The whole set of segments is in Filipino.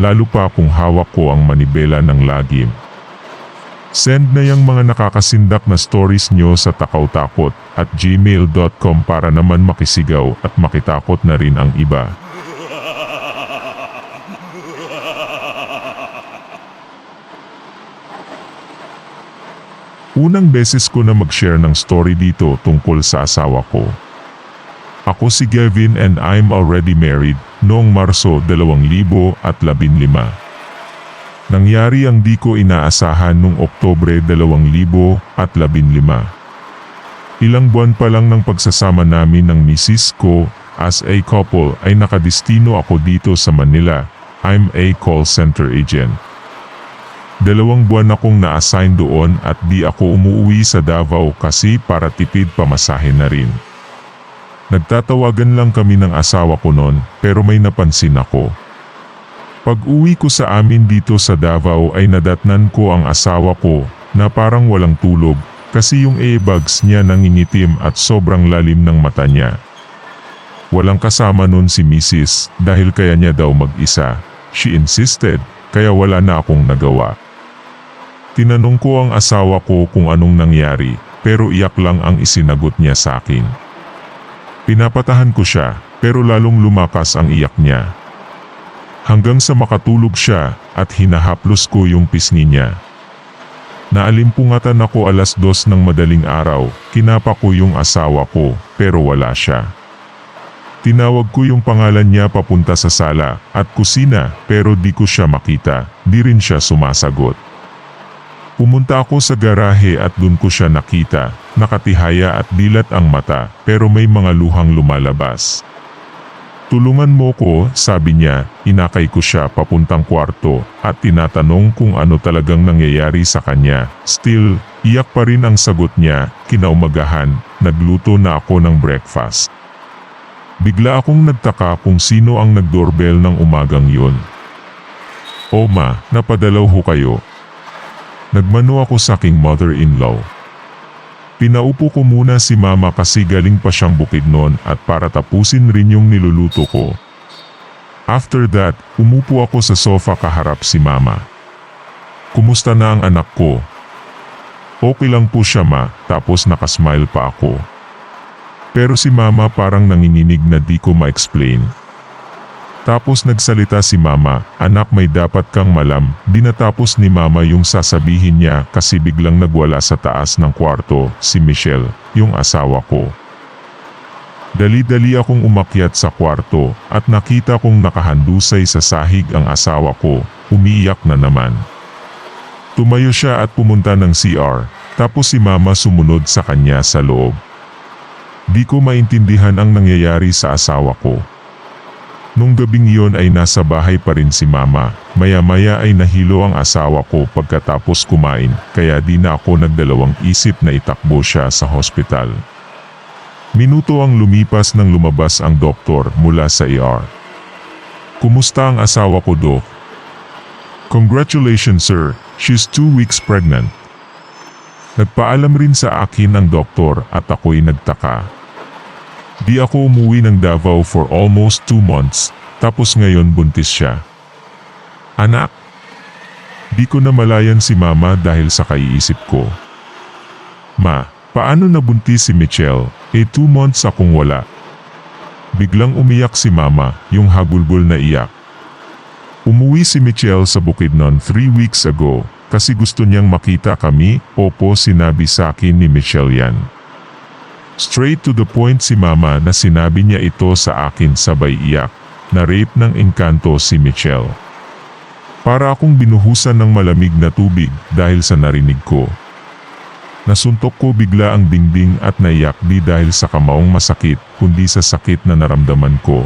lalo pa kung hawak ko ang manibela ng lagim. Send na yung mga nakakasindak na stories nyo sa takawtakot at gmail.com para naman makisigaw at makitakot na rin ang iba. Unang beses ko na mag-share ng story dito tungkol sa asawa ko. Ako si Gavin and I'm already married noong Marso 2015. Nangyari ang di ko inaasahan noong Oktobre 2015. Ilang buwan pa lang ng pagsasama namin ng misis ko as a couple ay nakadistino ako dito sa Manila. I'm a call center agent. Dalawang buwan akong na-assign doon at di ako umuwi sa Davao kasi para tipid pamasahe na rin. Nagtatawagan lang kami ng asawa ko noon pero may napansin ako. Pag uwi ko sa amin dito sa Davao ay nadatnan ko ang asawa ko na parang walang tulog kasi yung earbuds niya nangingitim at sobrang lalim ng mata niya. Walang kasama noon si Mrs. dahil kaya niya daw mag-isa. She insisted kaya wala na akong nagawa. Tinanong ko ang asawa ko kung anong nangyari pero iyak lang ang isinagot niya sa akin. Pinapatahan ko siya pero lalong lumakas ang iyak niya. Hanggang sa makatulog siya at hinahaplos ko yung pisngi niya. Naalimpungatan ako alas dos ng madaling araw, kinapa ko yung asawa ko pero wala siya. Tinawag ko yung pangalan niya papunta sa sala at kusina pero di ko siya makita, di rin siya sumasagot. Pumunta ako sa garahe at dun ko siya nakita, nakatihaya at dilat ang mata pero may mga luhang lumalabas. Tulungan mo ko, sabi niya, inakay ko siya papuntang kwarto at tinatanong kung ano talagang nangyayari sa kanya. Still, iyak pa rin ang sagot niya, kinaumagahan, nagluto na ako ng breakfast. Bigla akong nagtaka kung sino ang nagdoorbell ng umagang yun. O ma, napadalaw ho kayo, Nagmano ako sa aking mother-in-law. Pinaupo ko muna si mama kasi galing pa siyang bukid noon at para tapusin rin yung niluluto ko. After that, umupo ako sa sofa kaharap si mama. Kumusta na ang anak ko? Okay lang po siya ma, tapos nakasmile pa ako. Pero si mama parang nanginginig na di ko ma-explain. Tapos nagsalita si mama, anak may dapat kang malam, dinatapos ni mama yung sasabihin niya kasi biglang nagwala sa taas ng kwarto, si Michelle, yung asawa ko. Dali-dali akong umakyat sa kwarto at nakita kong nakahandusay sa sahig ang asawa ko, umiiyak na naman. Tumayo siya at pumunta ng CR, tapos si mama sumunod sa kanya sa loob. Di ko maintindihan ang nangyayari sa asawa ko. Nung gabing iyon ay nasa bahay pa rin si mama, maya-maya ay nahilo ang asawa ko pagkatapos kumain, kaya di na ako nagdalawang isip na itakbo siya sa hospital. Minuto ang lumipas nang lumabas ang doktor mula sa ER. Kumusta ang asawa ko, Dok? Congratulations sir, she's two weeks pregnant. Nagpaalam rin sa akin ang doktor at ako'y nagtaka. Di ako umuwi ng Davao for almost two months, tapos ngayon buntis siya. Anak, di ko na malayan si mama dahil sa kaiisip ko. Ma, paano nabuntis si Michelle? Eh two months akong wala. Biglang umiyak si mama, yung hagulgol na iyak. Umuwi si Michelle sa Bukidnon three weeks ago kasi gusto niyang makita kami, opo sinabi sa akin ni Michelle yan. Straight to the point si mama na sinabi niya ito sa akin sabay iyak, na rape ng engkanto si Michelle. Para akong binuhusan ng malamig na tubig dahil sa narinig ko. Nasuntok ko bigla ang dingding at naiyak di dahil sa kamaong masakit kundi sa sakit na naramdaman ko.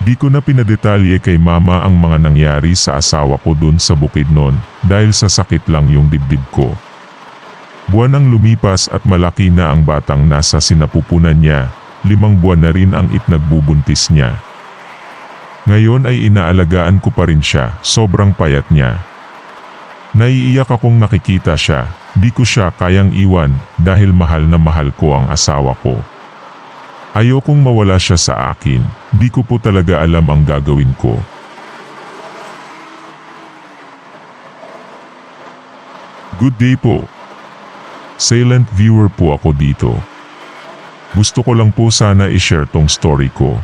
Di ko na pinadetalye kay mama ang mga nangyari sa asawa ko dun sa bukid noon dahil sa sakit lang yung dibdib ko. Buwan ang lumipas at malaki na ang batang nasa sinapupunan niya, limang buwan na rin ang itnagbubuntis niya. Ngayon ay inaalagaan ko pa rin siya, sobrang payat niya. Naiiyak akong nakikita siya, di ko siya kayang iwan dahil mahal na mahal ko ang asawa ko. Ayokong mawala siya sa akin, di ko po talaga alam ang gagawin ko. Good day po. Silent viewer po ako dito. Gusto ko lang po sana i-share tong story ko.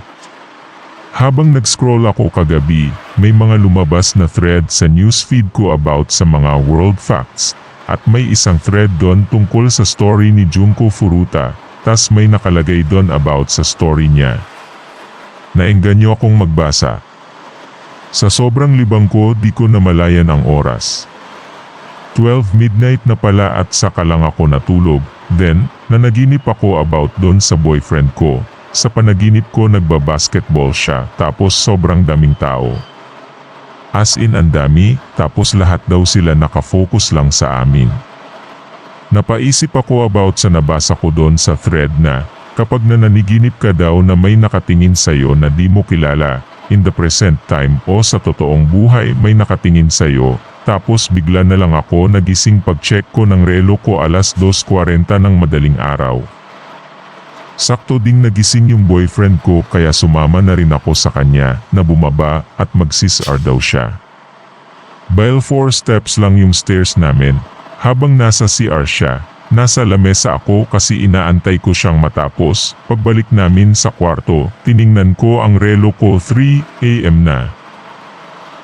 Habang nag-scroll ako kagabi, may mga lumabas na thread sa newsfeed ko about sa mga world facts. At may isang thread doon tungkol sa story ni Junko Furuta, tas may nakalagay doon about sa story niya. Naengganyo akong magbasa. Sa sobrang libang ko di ko namalayan ang oras. 12 midnight na pala at saka lang ako natulog. Then, nanaginip ako about doon sa boyfriend ko. Sa panaginip ko nagbabasketball siya tapos sobrang daming tao. As in ang dami, tapos lahat daw sila nakafocus lang sa amin. Napaisip ako about sa nabasa ko doon sa thread na, kapag nananiginip ka daw na may nakatingin sa'yo na di mo kilala, in the present time o sa totoong buhay may nakatingin sa'yo, tapos bigla na lang ako nagising pag-check ko ng relo ko alas 2.40 ng madaling araw. Sakto ding nagising yung boyfriend ko kaya sumama na rin ako sa kanya na bumaba at mag-CR daw siya. Bile 4 steps lang yung stairs namin. Habang nasa CR siya, nasa lamesa ako kasi inaantay ko siyang matapos. Pagbalik namin sa kwarto, tiningnan ko ang relo ko 3 am na.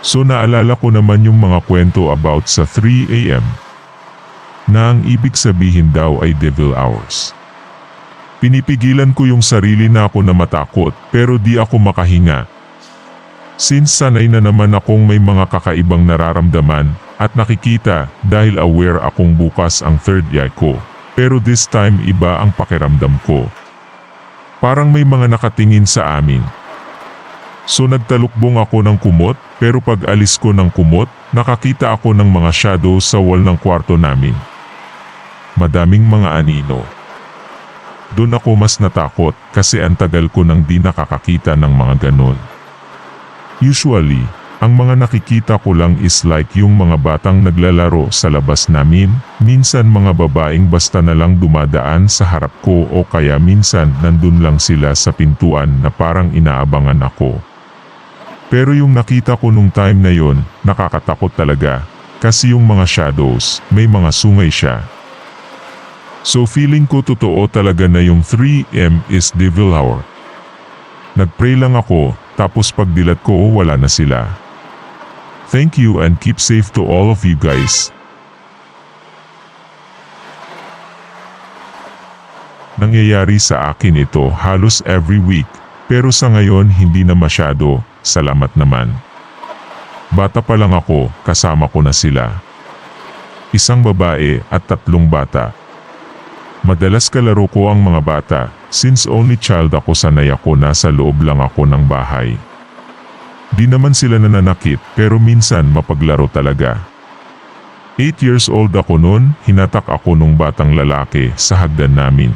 So naalala ko naman yung mga kwento about sa 3 am. Na ang ibig sabihin daw ay devil hours. Pinipigilan ko yung sarili na ako na matakot pero di ako makahinga. Since sanay na naman akong may mga kakaibang nararamdaman at nakikita dahil aware akong bukas ang third eye ko. Pero this time iba ang pakiramdam ko. Parang may mga nakatingin sa amin. So nagtalukbong ako ng kumot pero pag alis ko ng kumot, nakakita ako ng mga shadow sa wall ng kwarto namin. Madaming mga anino. Doon ako mas natakot kasi ang tagal ko nang di nakakakita ng mga ganon. Usually, ang mga nakikita ko lang is like yung mga batang naglalaro sa labas namin, minsan mga babaeng basta na lang dumadaan sa harap ko o kaya minsan nandun lang sila sa pintuan na parang inaabangan ako. Pero yung nakita ko nung time na yon, nakakatakot talaga, kasi yung mga shadows, may mga sungay siya. So feeling ko totoo talaga na yung 3M is devil hour. Nagpray lang ako, tapos pagdilat ko wala na sila. Thank you and keep safe to all of you guys. Nangyayari sa akin ito halos every week, pero sa ngayon hindi na masyado, salamat naman. Bata pa lang ako, kasama ko na sila. Isang babae at tatlong bata. Madalas kalaro ko ang mga bata, since only child ako sanay ako nasa loob lang ako ng bahay. Di naman sila nananakit pero minsan mapaglaro talaga. 8 years old ako noon, hinatak ako nung batang lalaki sa hagdan namin.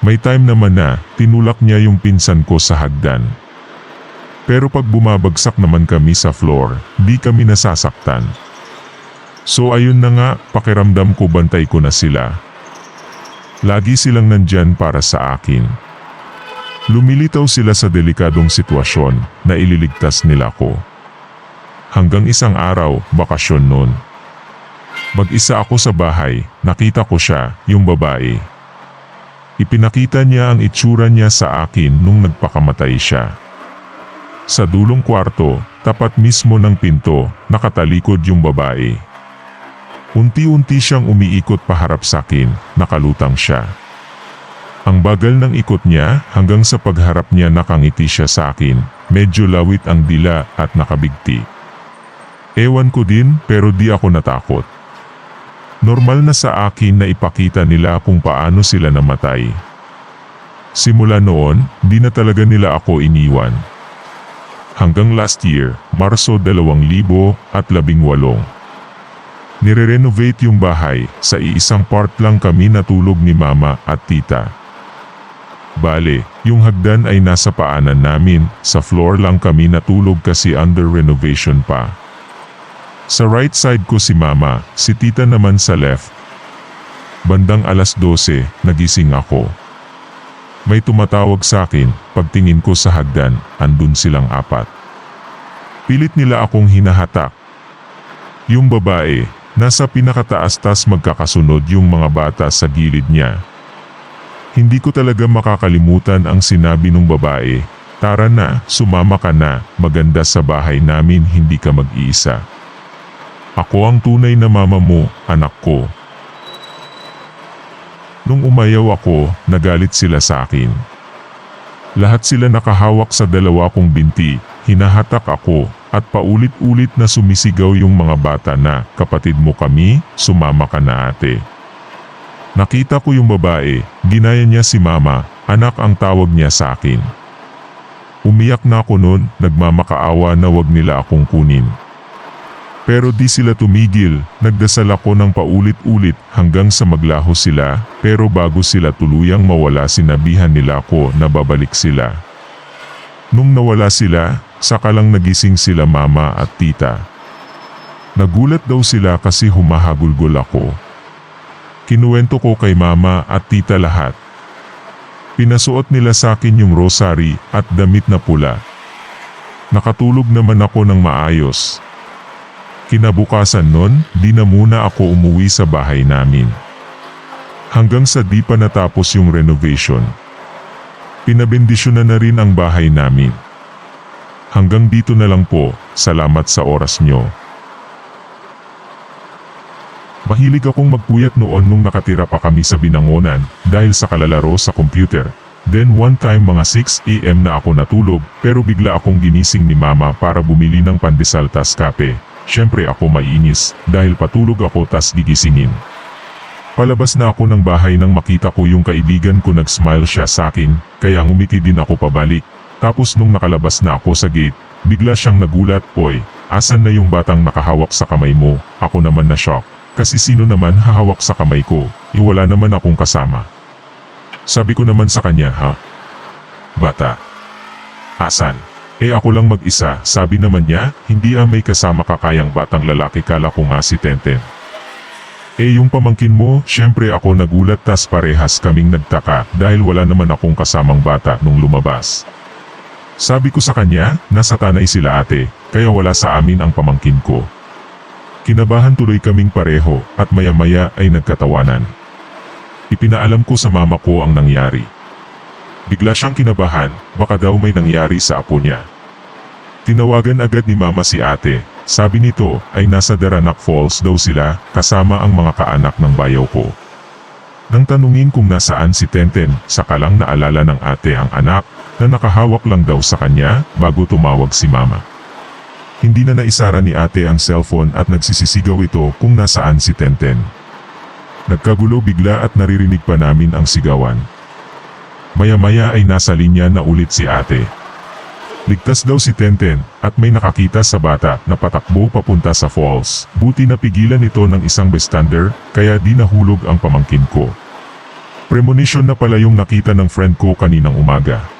May time naman na, tinulak niya yung pinsan ko sa hagdan. Pero pag bumabagsak naman kami sa floor, di kami nasasaktan. So ayun na nga, pakiramdam ko bantay ko na sila. Lagi silang nandyan para sa akin. Lumilitaw sila sa delikadong sitwasyon na ililigtas nila ko. Hanggang isang araw, bakasyon noon. Mag-isa ako sa bahay, nakita ko siya, yung babae. Ipinakita niya ang itsura niya sa akin nung nagpakamatay siya. Sa dulong kwarto, tapat mismo ng pinto, nakatalikod yung babae. Unti-unti siyang umiikot paharap sa akin, nakalutang siya. Ang bagal ng ikot niya hanggang sa pagharap niya nakangiti siya sa akin, medyo lawit ang dila at nakabigti. Ewan ko din pero di ako natakot. Normal na sa akin na ipakita nila kung paano sila namatay. Simula noon, di na talaga nila ako iniwan. Hanggang last year, Marso 2018. Nire-renovate yung bahay, sa iisang part lang kami natulog ni mama at tita. Bale, yung hagdan ay nasa paanan namin, sa floor lang kami natulog kasi under renovation pa. Sa right side ko si mama, si tita naman sa left. Bandang alas 12, nagising ako. May tumatawag sa akin, pagtingin ko sa hagdan, andun silang apat. Pilit nila akong hinahatak. Yung babae, nasa pinakataas tas magkakasunod yung mga bata sa gilid niya. Hindi ko talaga makakalimutan ang sinabi ng babae, Tara na, sumama ka na, maganda sa bahay namin hindi ka mag-iisa. Ako ang tunay na mama mo, anak ko. Nung umayaw ako, nagalit sila sa akin. Lahat sila nakahawak sa dalawa kong binti, hinahatak ako, at paulit-ulit na sumisigaw yung mga bata na, kapatid mo kami, sumama ka na ate. Nakita ko yung babae, ginaya niya si mama, anak ang tawag niya sa akin. Umiyak na ako noon, nagmamakaawa na wag nila akong kunin. Pero di sila tumigil, nagdasal ako ng paulit-ulit hanggang sa maglaho sila, pero bago sila tuluyang mawala sinabihan nila ako na babalik sila. Nung nawala sila, saka lang nagising sila mama at tita. Nagulat daw sila kasi humahagulgol ako. Kinuwento ko kay mama at tita lahat. Pinasuot nila sa akin yung rosary at damit na pula. Nakatulog naman ako ng maayos. Kinabukasan nun, di na muna ako umuwi sa bahay namin. Hanggang sa di pa natapos yung renovation. Pinabendisyon na na rin ang bahay namin. Hanggang dito na lang po, salamat sa oras nyo. Mahilig akong magpuyat noon nung nakatira pa kami sa binangonan dahil sa kalalaro sa computer. Then one time mga 6am na ako natulog pero bigla akong ginising ni mama para bumili ng pandesal tas kape. Siyempre ako maiinis dahil patulog ako tas gigisingin. Palabas na ako ng bahay nang makita ko yung kaibigan ko nag-smile siya sa akin kaya ngumiti din ako pabalik. Tapos nung nakalabas na ako sa gate, bigla siyang nagulat, Oy, asan na yung batang nakahawak sa kamay mo? Ako naman na shock. Kasi sino naman hahawak sa kamay ko? Iwala naman akong kasama. Sabi ko naman sa kanya, ha? Bata. Asan? Eh ako lang mag-isa, sabi naman niya, hindi ah may kasama kakayang batang lalaki kala ko nga si Tenten. Eh yung pamangkin mo, syempre ako nagulat tas parehas kaming nagtaka dahil wala naman akong kasamang bata nung lumabas. Sabi ko sa kanya, nasa tanay sila ate, kaya wala sa amin ang pamangkin ko. Kinabahan tuloy kaming pareho at maya-maya ay nagkatawanan. Ipinaalam ko sa mama ko ang nangyari. Bigla siyang kinabahan, baka daw may nangyari sa apo niya. Tinawagan agad ni mama si ate, sabi nito ay nasa Daranak Falls daw sila kasama ang mga kaanak ng bayaw ko. Nang tanungin kung nasaan si Tenten, saka lang naalala ng ate ang anak na nakahawak lang daw sa kanya bago tumawag si mama. Hindi na naisara ni ate ang cellphone at nagsisisigaw ito kung nasaan si Tenten. Nagkagulo bigla at naririnig pa namin ang sigawan. Maya-maya ay nasa linya na ulit si ate. Ligtas daw si Tenten at may nakakita sa bata na patakbo papunta sa falls. Buti napigilan ito ng isang bystander kaya di nahulog ang pamangkin ko. Premonition na pala yung nakita ng friend ko kaninang umaga.